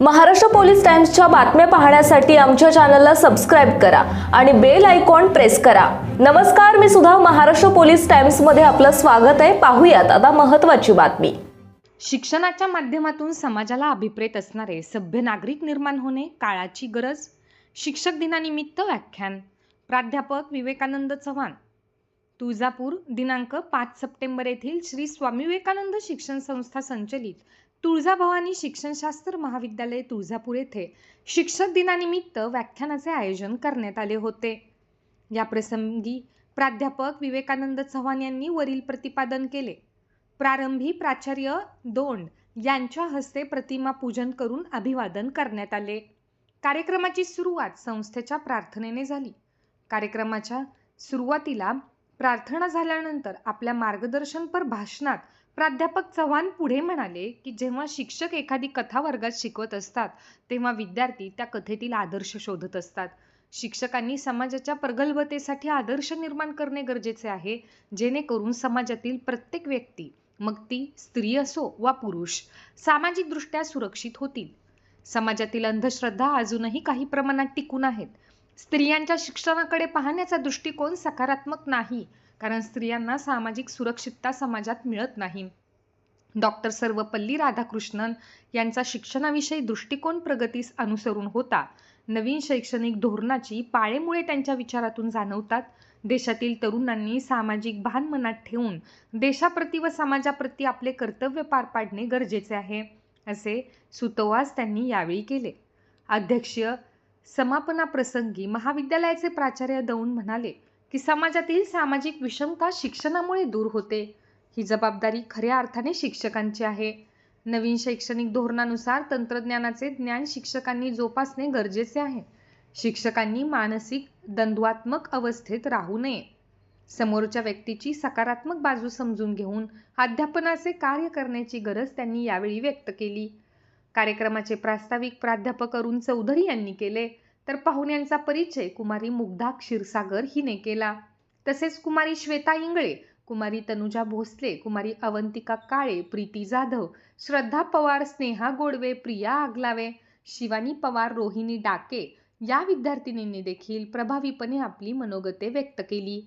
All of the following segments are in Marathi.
महाराष्ट्र पोलीस टाइम्सच्या बातम्या पाहण्यासाठी आमच्या चॅनलला सबस्क्राईब करा आणि बेल आयकॉन प्रेस करा. नमस्कार मी सुद्धा महाराष्ट्र पोलीस टाइम्समध्ये आपलं स्वागत आहे. पाहूयात आता महत्त्वाची बातमी. शिक्षणाच्या माध्यमातून समाजाला अभिप्रेत असणारे सभ्य नागरिक निर्माण होणे काळाची गरज. शिक्षक दिनानिमित्त व्याख्यान. प्राध्यापक विवेकानंद चव्हाण. तुळजापूर दिनांक पाच सप्टेंबर येथील श्री स्वामी विवेकानंद शिक्षण संस्था संचलित तुळजाभवानी शिक्षणशास्त्र महाविद्यालय तुळजापूर येथे शिक्षक दिनानिमित्त व्याख्यानाचे आयोजन करण्यात आले होते. या प्रसंगी प्राध्यापक विवेकानंद चव्हाण यांनी वरील प्रतिपादन केले. प्रारंभी प्राचार्य दोंड यांच्या हस्ते प्रतिमा पूजन करून अभिवादन करण्यात आले. कार्यक्रमाची सुरुवात संस्थेच्या प्रार्थनेने झाली. कार्यक्रमाच्या सुरुवातीला प्रार्थना झाल्यानंतर आपल्या मार्गदर्शनपर भाषणात प्राध्यापक चव्हाण पुढे म्हणाले की जेव्हा शिक्षक एखादी कथा वर्गात शिकवत असतात तेव्हा विद्यार्थी त्या कथेतील आदर्श शोधत असतात. शिक्षकांनी समाजाच्या प्रगल्भतेसाठी आदर्श निर्माण करणे गरजेचे आहे जेणेकरून समाजातील प्रत्येक व्यक्ती मग ती स्त्री असो वा पुरुष सामाजिकदृष्ट्या सुरक्षित होतील. समाजातील अंधश्रद्धा अजूनही काही प्रमाणात टिकून आहेत. स्त्रियांच्या शिक्षणाकडे पाहण्याचा दृष्टिकोन सकारात्मक नाही कारण स्त्रियांना सामाजिक सुरक्षितता समाजात मिळत नाही. डॉक्टर सर्वपल्ली राधाकृष्णन यांचा शिक्षणाविषयी दृष्टिकोन प्रगतीस अनुसरून होता. नवीन शैक्षणिक धोरणाची पाळेमुळे त्यांच्या विचारातून जाणवतात. देशातील तरुणांनी सामाजिक भान मनात ठेवून देशाप्रती व समाजाप्रती आपले कर्तव्य पार पाडणे गरजेचे आहे असे सुतोवास त्यांनी यावेळी केले. अध्यक्षीय समापनाप्रसंगी महाविद्यालयाचे प्राचार्य दौंड म्हणाले की समाजातील सामाजिक विषमता शिक्षणामुळे दूर होते. ही जबाबदारी खऱ्या अर्थाने शिक्षकांची आहे. नवीन शैक्षणिक धोरणानुसार तंत्रज्ञानाचे ज्ञान शिक्षकांनी जोपासणे गरजेचे आहे. शिक्षकांनी मानसिक द्वंद्वात्मक अवस्थेत राहू नये. समोरच्या व्यक्तीची सकारात्मक बाजू समजून घेऊन अध्यापनाचे कार्य करण्याची गरज त्यांनी यावेळी व्यक्त केली. कार्यक्रमाचे प्रास्ताविक प्राध्यापक अरुण चौधरी यांनी केले. तर पाहुण्यांचा परिचय कुमारी मुग्धा क्षीरसागर हिने केला. तसेच कुमारी श्वेता इंगळे कुमारी तनुजा भोसले कुमारी अवंतिका काळे प्रीती जाधव श्रद्धा पवार स्नेहा गोडवे प्रिया आगलावे शिवानी पवार रोहिणी डाके या विद्यार्थिनींनी देखील प्रभावीपणे आपली मनोगते व्यक्त केली.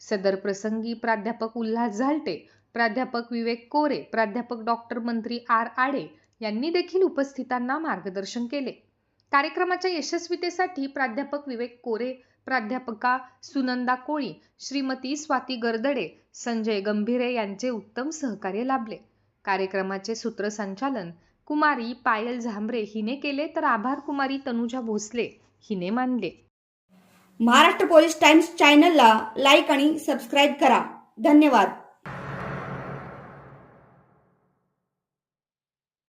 सदर प्रसंगी प्राध्यापक उल्हास झालटे प्राध्यापक विवेक कोरे प्राध्यापक डॉक्टर मंत्री आर आडे यांनी देखील उपस्थितांना मार्गदर्शन केले. कार्यक्रमाच्या यशस्वीतेसाठी प्राध्यापक विवेक कोरे प्राध्यापका सुनंदा कोळी श्रीमती स्वाती गर्दडे संजय गंभीरे यांचे उत्तम सहकार्य लाभले. कार्यक्रमाचे सूत्रसंचालन कुमारी पायल झांबरे हिने केले तर आभार कुमारी तनुजा भोसले हिने मानले. महाराष्ट्र पोलीस टाइम्स चॅनलला लाईक आणि सबस्क्राईब करा. धन्यवाद.